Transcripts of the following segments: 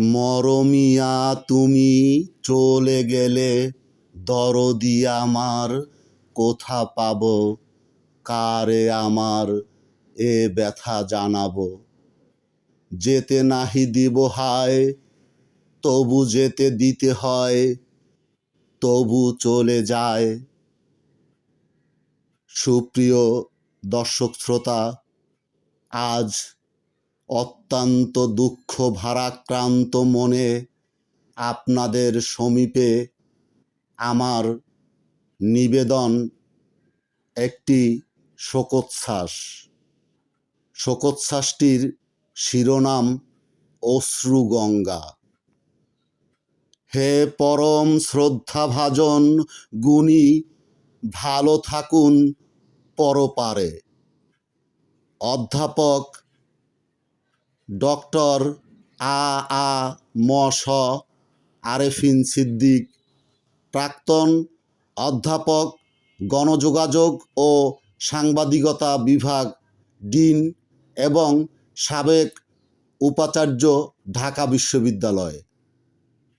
মরমিয়া তুমি চলে গেলে দরদি আমার কোথা পাব? কারে আমার এ ব্যথা জানাব? যেতে নাহি দিব হায়, তবু যেতে দিতে হয়, তবু চলে যায়। সুপ্রিয় দর্শক শ্রোতা, আজ অত্যন্ত দুঃখ ভারাক্রান্ত মনে আপনাদের সমীপে আমার নিবেদন একটি শোকোচ্ছ্বাস। শোকোচ্ছ্বাসটির শিরোনাম অশ্রুগঙ্গা। হে পরম শ্রদ্ধাভাজন গুণী, ভালো থাকুন পরপারে। অধ্যাপক ডক্টর আ আ, ম, স, আরেফিন সিদ্দিক, প্রাক্তন অধ্যাপক, গণযোগাযোগ ও সাংবাদিকতা বিভাগ, ডিন এবং সাবেক উপাচার্য, ঢাকা বিশ্ববিদ্যালয়।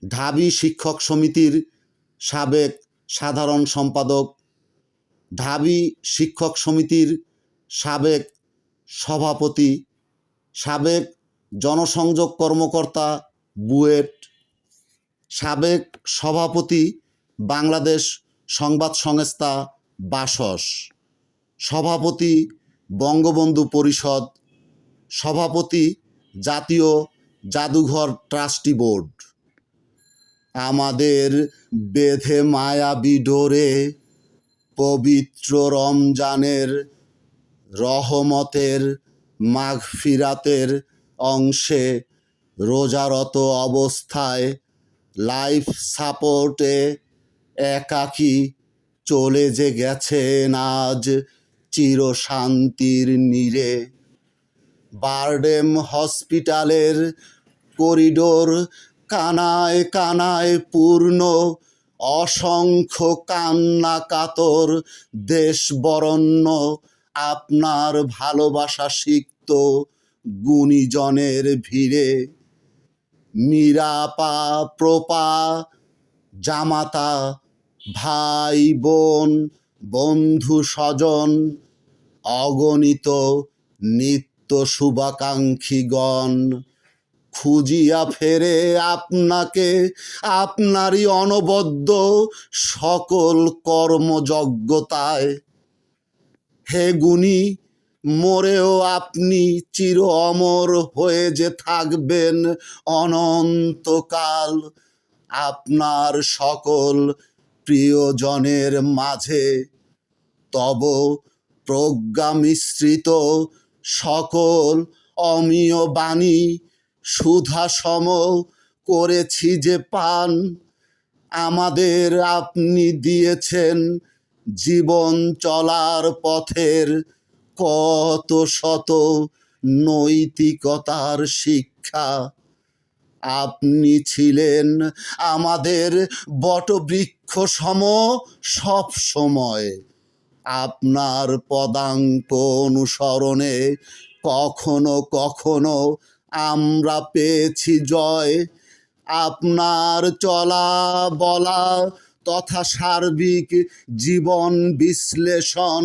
ঢাবি শিক্ষক সমিতির সাবেক সাধারণ সম্পাদক, ঢাবি শিক্ষক সমিতির সাবেক সভাপতি, সাবেক জনসংযোগ কর্মকর্তা, বুয়েট, সাবেক সভাপতি, বাংলাদেশ সংবাদ সংস্থা, বাসস, সভাপতি, বঙ্গবন্ধু পরিষদ, সভাপতি, জাতীয় জাদুঘর ট্রাস্টি বোর্ড। আমাদের বেঁধে মায়াবী ডোরে পবিত্র রমজানের রহমতের মাগফিরাতের অংশে রোজারত অবস্থায় লাইফ সাপোর্টে একাকী চলে যে গেছেন আজ চিরশান্তির নীরে। বারডেম হসপিটালের করিডোর কানায় কানায় পূর্ণ, অসংখ্য কান্না কাতর দেশ বরণ্য আপনার ভালোবাসা সিক্ত গুণীজনের ভিড়ে। মীরাপা প্রপা, জামাতা, ভাই, বোন, বন্ধু, স্বজন, অগণিত নিত্য শুভাকাঙ্ক্ষীগণ, খুঁজিয়া ফেরে আপনাকে, আপনারই অনবদ্য সকল কর্মযজ্ঞতায়। হে গুণী মোরেও আপনি চির অমর হয়ে যে থাকবেন অনন্তকাল। আপনার সকল প্রিয়জনের মাঝে তব প্রজ্ঞা মিশ্রিত সকল অমীয় বাণী সম করেছি যে পান। আমাদের আপনি দিয়েছেন জীবন চলার পথের কত শত নৈতিকতার শিক্ষা। আপনি ছিলেন আমাদের বটবৃক্ষ সম সব সময়। আপনার পদাঙ্ক অনুসরণে কখনো কখনো আমরা পেয়েছি জয়। আপনার চলা বলা তথা সার্বিক জীবন বিশ্লেষণ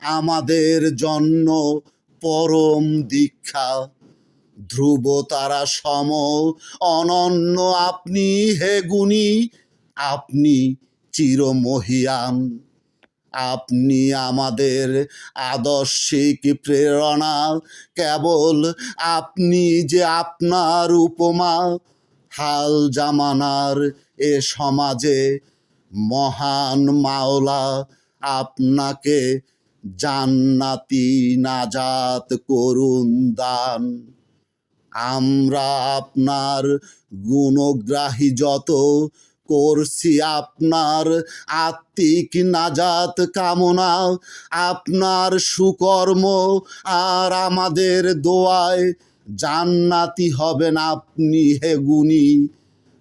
আমাদের জন্য পরম দীক্ষা। ধ্রুব তারা সম, অনন্য আপনি হে গুণী, আপনি চিরমহিয়ান। আপনি আমাদের আদর্শিক প্রেরণা, কেবল আপনি যে আপনার উপমা। হাল জামানার এ সমাজে মহান মাওলা, আপনাকে জান্নাতি নাজাত করুন দান। আমরা আপনার গুণগ্রাহী যত করছি আপনার আত্মিক নাজাত কামনা, আপনার সুকর্ম আর আমাদের দোয়ায় জান্নাতি হবেন আপনি হে গুণী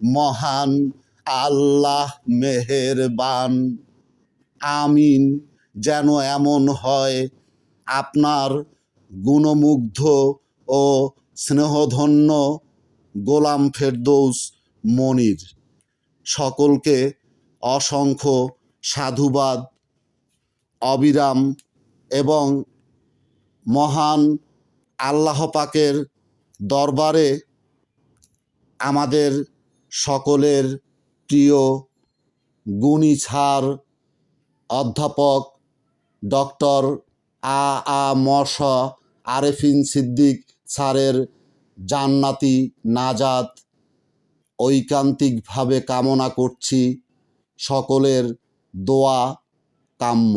মহান আল্লাহ মেহেরবান। আমিন। যেন এমন হয়। আপনার গুণমুগ্ধ ও স্নেহধন্য গোলাম ফেরদৌস মনির। সকলকে অসংখ্য সাধুবাদ, অবিরাম এবং মহান আল্লাহ পাকের দরবারে আমাদের সকলের প্রিয় গুণী ছাড় অধ্যাপক ডক্টর আ আ মস আরেফিন সিদ্দিক স্যারের জান্নাতি নাজাত। ঐকান্তিকভাবে কামনা করছি সকলের দোয়া কাম্য।